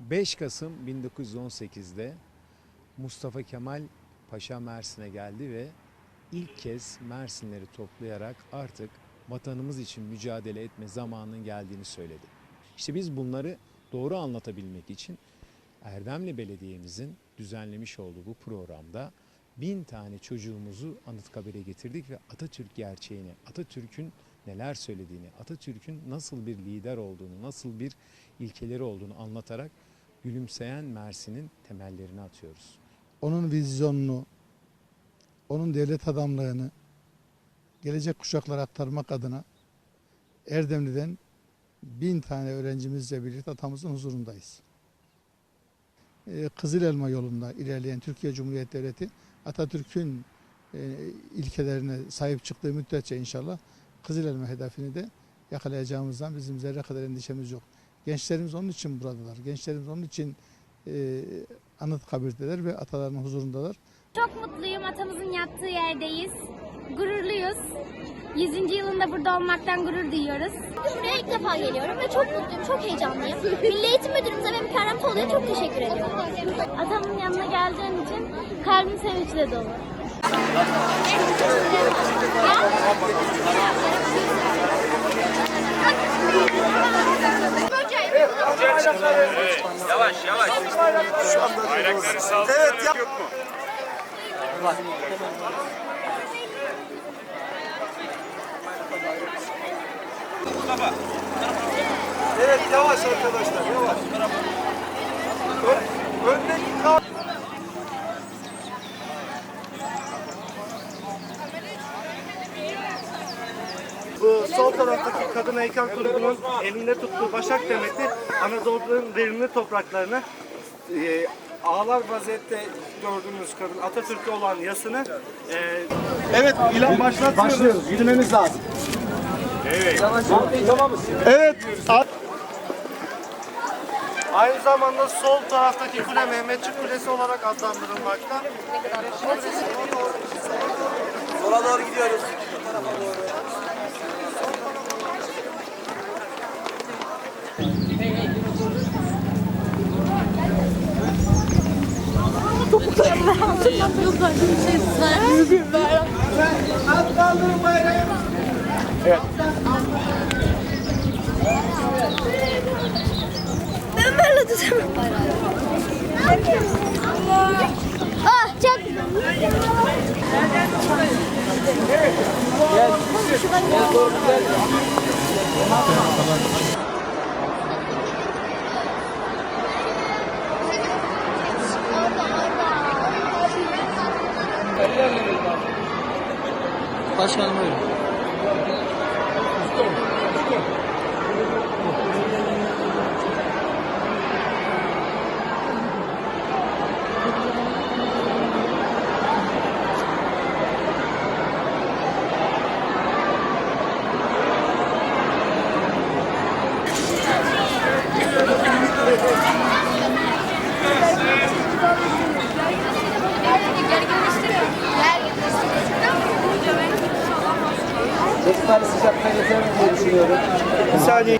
5 Kasım 1918'de Mustafa Kemal Paşa Mersin'e geldi ve ilk kez Mersinleri toplayarak artık vatanımız için mücadele etme zamanının geldiğini söyledi. İşte biz bunları doğru anlatabilmek için Erdemli Belediye'mizin düzenlemiş olduğu bu programda bin tane çocuğumuzu Anıtkabir'e getirdik ve Atatürk gerçeğini, Atatürk'ün neler söylediğini, Atatürk'ün nasıl bir lider olduğunu, nasıl bir ilkeleri olduğunu anlatarak gülümseyen Mersin'in temellerini atıyoruz. onun vizyonunu, onun devlet adamlığını gelecek kuşaklara aktarmak adına Erdemli'den bin tane öğrencimizle birlikte atamızın huzurundayız. Ee, Kızıl Elma yolunda ilerleyen Türkiye Cumhuriyeti Devleti Atatürk'ün e, ilkelerine sahip çıktığı müddetçe inşallah Kızıl Elma hedefini de yakalayacağımızdan bizim zerre kadar endişemiz yok. Gençlerimiz onun için buradalar. Gençlerimiz onun için e, Anıtkabir'deler ve atalarının huzurundalar. Çok mutluyum. Atamızın yattığı yerdeyiz. Gururluyuz. 100. yılında burada olmaktan gurur duyuyoruz. Buraya ilk defa geliyorum ve çok mutluyum, çok heyecanlıyım. Milli Eğitim Müdürümüze ve Mükerrem Tolu'ya çok teşekkür ediyorum. Atamın yanına geldiğim için kalbim sevinçle dolu. Evet yavaş arkadaşlar yavaş. Ön, öndeki Bu sol taraftaki kadın heykel grubunun elinde tuttuğu başak demeti Anadolu'nun verimli topraklarını e, ağlar vaziyette gördüğümüz kadın Atatürk'e olan yasını e, Evet ilan başlatıyoruz. Başlıyoruz. Yürümemiz lazım. Evet. Evet. a- Aynı zamanda sol taraftaki kule Mehmetçik Kulesi olarak adlandırılmakta. Sola doğru gidiyoruz. Ben böyle tutamam. Ah çok Başkanım buyurun. Çocuklar sıcakta yeter mi diye düşünüyorum. Bir saniye. Çocuklar sıcakta yeter mi diye düşünüyorum.